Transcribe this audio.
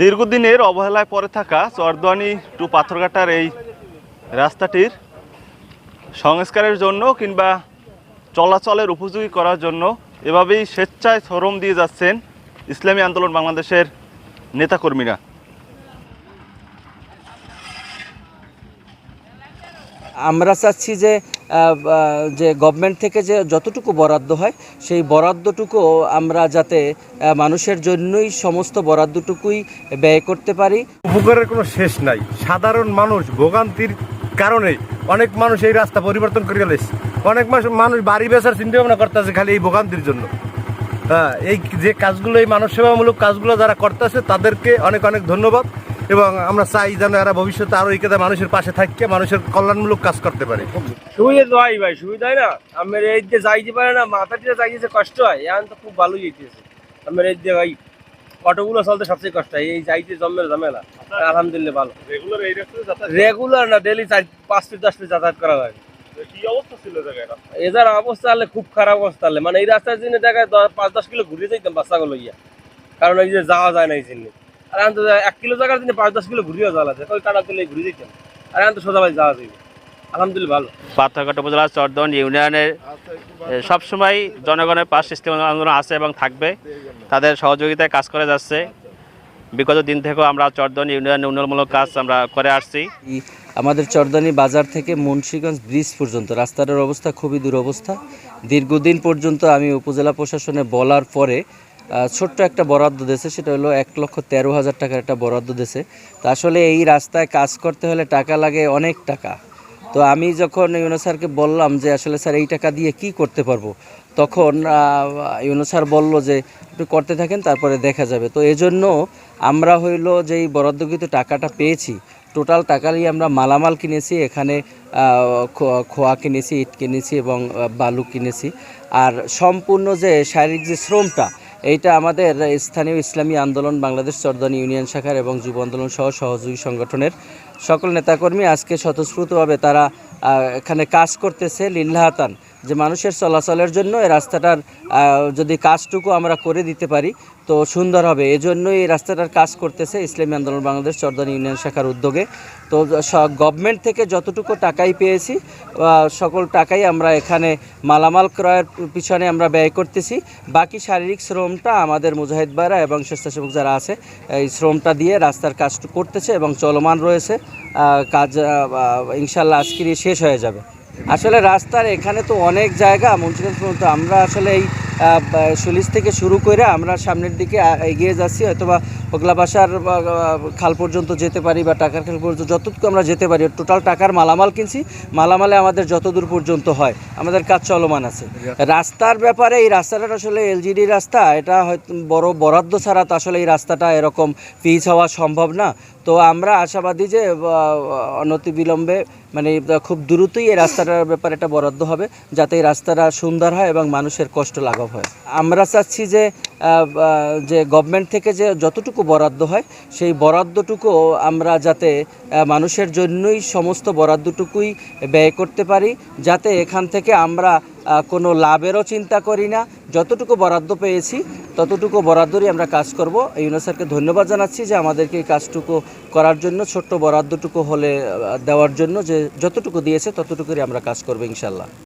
দীর্ঘদিনের অবহেলায় পরে থাকা চরদোয়ানি টু পাথরঘাটার এই রাস্তাটির সংস্কারের জন্য কিংবা চলাচলের উপযোগী করার জন্য এভাবেই স্বেচ্ছায় শ্রম দিয়ে যাচ্ছেন ইসলামী আন্দোলন বাংলাদেশের নেতাকর্মীরা। আমরা চাচ্ছি যে যে গভর্নমেন্ট থেকে যে যতটুকু বরাদ্দ হয়, সেই বরাদ্দটুকু আমরা যাতে মানুষের জন্যই সমস্ত বরাদ্দটুকুই ব্যয় করতে পারি। উপকারের কোনো শেষ নাই। সাধারণ মানুষ ভোগান্তির কারণে অনেক মানুষ এই রাস্তা পরিবর্তন করে গেলেছে। অনেক মানুষ মানুষ বাড়ি বেচার চিন্তা ভাবনা করতেছে খালি এই ভোগান্তির জন্য। হ্যাঁ এই যে কাজগুলো, এই মানব সেবামূলক কাজগুলো যারা করতেছে, তাদেরকে অনেক অনেক ধন্যবাদ। এবং আমরা চাই যেন এরা ভবিষ্যতে আরও এই মানুষের পাশে থাকিয়ে মানুষের কল্যাণমূলক কাজ করতে পারে। সুবিধা তো হয় ভাই সুবিধা হয় না? আমার এই যে যাইতে পারে না মাথাটিতে যাইতেছে কষ্ট হয় এখন তো খুব ভালো যাইতেছে আমার এই যে ভাই অটোগুলো চলতে সবচেয়ে কষ্ট হয় এই যাইতে জমের ঝামেলা। আলহামদুলিল্লাহ ভালো। রেগুলার না ডেলি চার পাঁচ ফিট দশ ফিট যাতায়াত করা হয় কি অবস্থা ছিল জায়গাটা? এদের অবস্থা হলে খুব খারাপ অবস্থা হলে মানে এই রাস্তার জন্য জায়গায় পাঁচ দশ কিলো ঘুরে যাইতাম বাচ্চাগুলো ইয়া কারণ এই যে যাওয়া যায় না এই জন্য। আর এখন তো এক কিলো জায়গার জন্য পাঁচ দশ কিলো ঘুরিয়ে যাওয়া লাগে ওই কাটা তুলে ঘুরে যেতাম আর এখন তো সোজা ভাই যাওয়া যাবে আলহামদুলিল্লাহ ভালো। পাথরঘাট উপজেলা চরদন ইউনিয়নের সবসময় জনগণের পাশ সিস্টেম আন্দোলন আছে এবং থাকবে। তাদের সহযোগিতায় কাজ করে যাচ্ছে। বিগত দিন থেকেও আমরা চরদন ইউনিয়নের উন্নয়নমূলক কাজ আমরা করে আসছি। আমাদের চরদানি বাজার থেকে মুন্সীগঞ্জ ব্রিজ পর্যন্ত রাস্তাটার অবস্থা খুবই দুরবস্থা। দীর্ঘদিন পর্যন্ত আমি উপজেলা প্রশাসনে বলার পরে ছোট্ট একটা বরাদ্দ দিয়েছে, সেটা হলো এক লক্ষ তেরো হাজার টাকার একটা বরাদ্দ দিয়েছে। তো আসলে এই রাস্তায় কাজ করতে হলে টাকা লাগে অনেক টাকা। তো আমি যখন ইউনো স্যারকে বললাম যে, আসলে স্যার, এই টাকা দিয়ে কি করতে পারব? তখন ইউনো স্যার বলল যে, একটু করতে থাকেন, তারপরে দেখা যাবে। তো এজন্য আমরা হইল যে এই বরাদ্দকৃত টাকাটা পেয়েছি, টোটাল টাকারই আমরা মালামাল কিনেছি, এখানে খোয়া কিনেছি, ইট কিনেছি এবং বালু কিনেছি। আর সম্পূর্ণ যে শারীরিক যে শ্রমটা এইটা আমাদের স্থানীয় ইসলামী আন্দোলন, বাংলাদেশ চরদানি ইউনিয়ন শাখার এবং যুব আন্দোলন সহ সহযোগী সংগঠনের সকল নেতাকর্মী আজকে স্বতঃস্ফূর্তভাবে তারা এখানে কাজ করতেছে লিল্লাহাতান যে মানুষের চলাচলের জন্য এই রাস্তাটার যদি কাজটুকু আমরা করে দিতে পারি, তো সুন্দর হবে। এজন্যই এই রাস্তাটার কাজ করতেছে ইসলামী আন্দোলন বাংলাদেশ চরদানি ইউনিয়ন শাখার উদ্যোগে। তো গভর্নমেন্ট থেকে যতটুকু টাকাই পেয়েছি সকল টাকাই আমরা এখানে মালামাল ক্রয়ের পিছনে আমরা ব্যয় করতেছি। বাকি শারীরিক শ্রমটা আমাদের মুজাহিদ ভাইরা এবং স্বেচ্ছাসেবক যারা আছে, এই শ্রমটা দিয়ে রাস্তার কাজটা করতেছে এবং চলমান রয়েছে। কাজ ইনশাল্লাহ আজকেরই শেষ হয়ে যাবে। আসলে রাস্তার এখানে তো অনেক জায়গা, মুন্সিগঞ্জ পর্যন্ত। আমরা আসলে এই সুলিশ থেকে শুরু করে আমরা সামনের দিকে এগিয়ে যাচ্ছি, হয়তোবা ওগলা বাসার খাল পর্যন্ত যেতে পারি বা টাকার খাল পর্যন্ত যতটুকু আমরা যেতে পারি টোটাল টাকার মালামাল কিনছি মালামালে আমাদের যতদূর পর্যন্ত হয় আমাদের কাজ চলমান আছে। রাস্তার ব্যাপারে এই রাস্তাটা আসলে এলজিডি রাস্তা এটা হয়তো বড় বরাদ্দ ছাড়া তো আসলে এই রাস্তাটা এরকম পিচ হওয়া সম্ভব না। তো আমরা আশাবাদী যে অনতিবিলম্বে মানে খুব দ্রুতই এই রাস্তাটার ব্যাপারে একটা বরাদ্দ হবে যাতে এই রাস্তাটা সুন্দর হয় এবং মানুষের কষ্ট লাঘব হয়। আমরা চাচ্ছি যে যে গভর্নমেন্ট থেকে যে যতটুকু বরাদ্দ হয়, সেই বরাদ্দটুকু আমরা যাতে মানুষের জন্যই সমস্ত বরাদ্দটুকুই ব্যয় করতে পারি, যাতে এখান থেকে আমরা কোনো লাভেরও চিন্তা করি না। যতটুকু বরাদ্দ পেয়েছি, ততটুকু বরাদ্দরই আমরা কাজ করব। ইউনো স্যারকে ধন্যবাদ জানাচ্ছি যে আমাদেরকে এই কাজটুকু করার জন্য, ছোট্ট বরাদ্দটুকু হলে দেওয়ার জন্য যে যতটুকু দিয়েছে ততটুকুই আমরা কাজ করব ইনশাল্লাহ